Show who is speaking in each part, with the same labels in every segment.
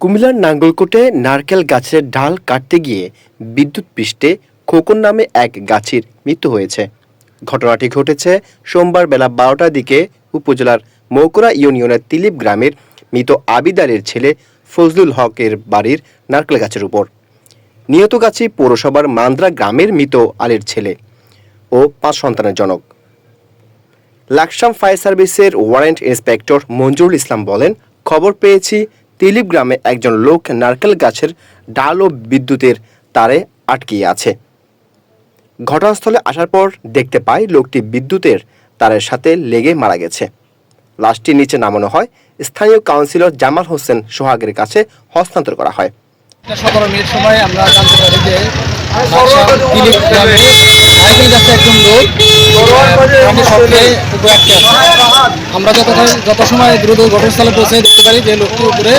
Speaker 1: কুমিল্লার নাঙ্গলকোটে নারকেল গাছের ডাল কাটতে গিয়ে বিদ্যুৎ পৃষ্ঠে খোকন নামে এক গাছের মৃত্যু হয়েছে। ঘটনাটি ঘটেছে সোমবার বেলা বারোটার দিকে উপজেলার মৌকরা ইউনিয়নের তিলিপ গ্রামের মৃত আবিদারের ছেলে ফজলুল হকের বাড়ির নারকেল গাছের উপর। নিহত গাছি পৌরসভার মান্দ্রা গ্রামের মৃত আলের ছেলে ও পাঁচ সন্তানের জনক। লাকসাম ফায়ার সার্ভিসের ওয়ারেন্ট ইন্সপেক্টর মঞ্জুরুল ইসলাম বলেন, খবর পেয়েছি তিলিপ গ্রামে একজন লোক নারকেল গাছের ডাল ও বিদ্যুতের তারে আটকিয়ে আছে। ঘটনাস্থলে আসার পর দেখতে পাই লোকটি বিদ্যুতের তারের সাথে লেগে মারা গেছে। লাশটি নিচে নামানো হয়। স্থানীয় কাউন্সিলর জামাল হোসেন সোহাগের কাছে হস্তান্তর করা হয়।
Speaker 2: সময় আমরা জানতে পারি যে দিলীপ গ্রামে একজন লোক উপরে আমরা যত যত সময় দ্রুত ঘটনাস্থলে পৌঁছে দেখতে পারি যে লোকটি উপরে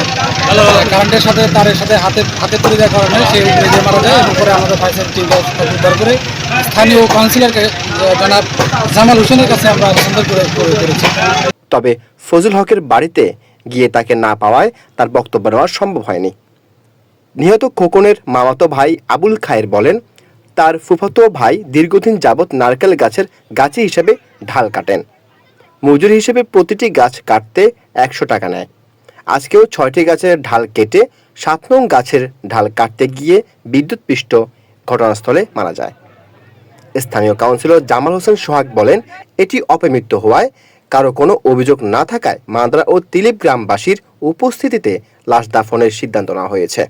Speaker 2: কারেন্টের সাথে, তারের সাথে হাতে হাতে তুলে দেওয়ার কারণে সে উপরে গিয়ে মারা যায় এবং পরে আমাদের ফায়ার টিমকে উদ্ধার করে স্থানীয় কাউন্সিলরকে জনাব জামাল হোসেনের কাছে আমরা করে করে করেছি।
Speaker 1: তবে ফজল হকের বাড়িতে গিয়ে তাকে না পাওয়ায় তার বক্তব্য নেওয়া সম্ভব হয়নি। নিহত খোকনের মামাতো ভাই আবুল খায়ের বলেন তার ফুফাতো ভাই দীর্ঘদিন যাবৎ নারকেল গাছের গাছি হিসেবে ঢাল কাটেন। মজুরি হিসেবে প্রতিটি গাছ কাটতে একশো টাকা নেয়। আজকেও ছয়টি গাছের ঢাল কেটে সাত নং গাছের ঢাল কাটতে গিয়ে বিদ্যুৎপৃষ্ট ঘটনাস্থলে মারা যায়। স্থানীয় কাউন্সিলর জামাল হোসেন সোহাগ বলেন, এটি অপমৃত্যু হওয়ায় কারও কোনো অভিযোগ না থাকায় মাদ্রা ও তিলিপ গ্রামবাসীর উপস্থিতিতে লাশ দাফনের সিদ্ধান্ত নেওয়া হয়েছে।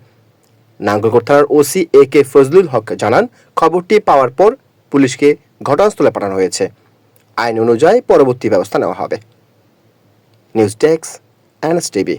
Speaker 1: নাঙ্গলকোট থানার ওসি এ কে ফজলুল হক জানান, খবরটি পাওয়ার পর পুলিশকে ঘটনাস্থলে পাঠানো হয়েছে। আইন অনুযায়ী পরবর্তী ব্যবস্থা নেওয়া হবে। News desk, NS TV.